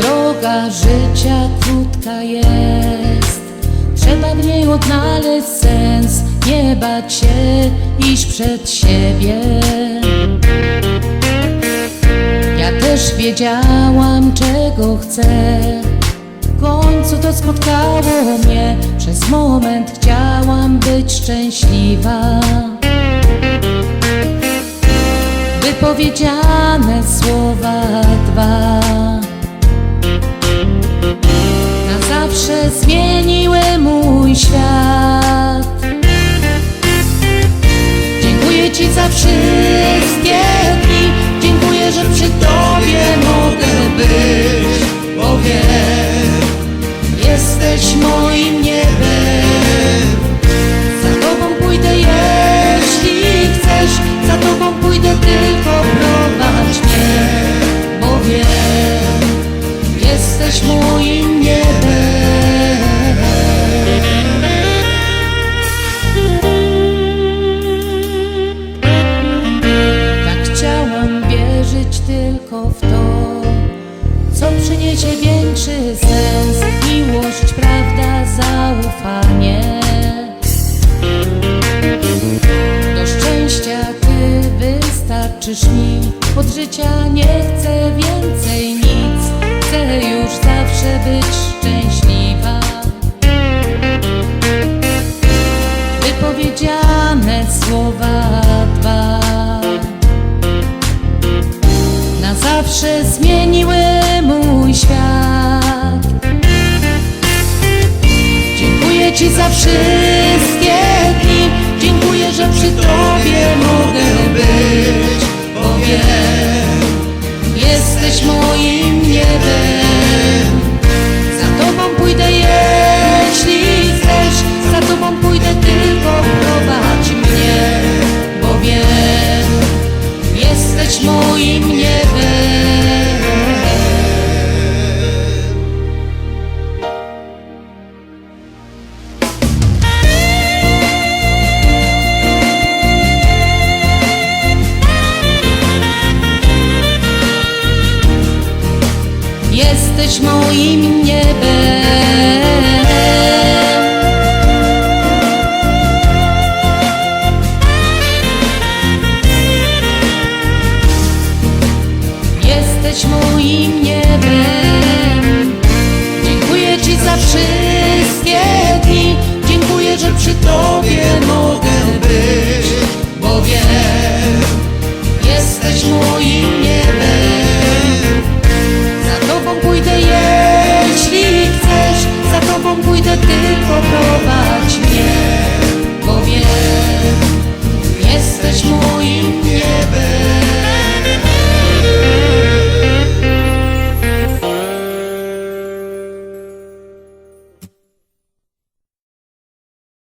Droga życia krótka jest, trzeba w niej odnaleźć sens, nie bać się iść przed siebie. Ja też wiedziałam, czego chcę. W końcu to spotkało mnie. Przez moment chciałam być szczęśliwa. Wypowiedziane słowa tylko w to, co przyniesie większy sens. Miłość, prawda, zaufanie. Do szczęścia ty wystarczysz mi. Od życia nie chcę więcej nic. Chcę już zawsze być szczęśliwa. Wszystkie dni, dziękuję, że przy Tobie mogę być, bo wiem, jesteś moim niebem. Za Tobą pójdę, jeśli chcesz, za Tobą pójdę, tylko prowadź mnie, bo wiem, jesteś moim niebem. Jesteś moim niebem. Jesteś moim niebem. Dziękuję Ci za wszystkie dni. Dziękuję, że przy Tobie mogę być, bo wiem, jesteś moim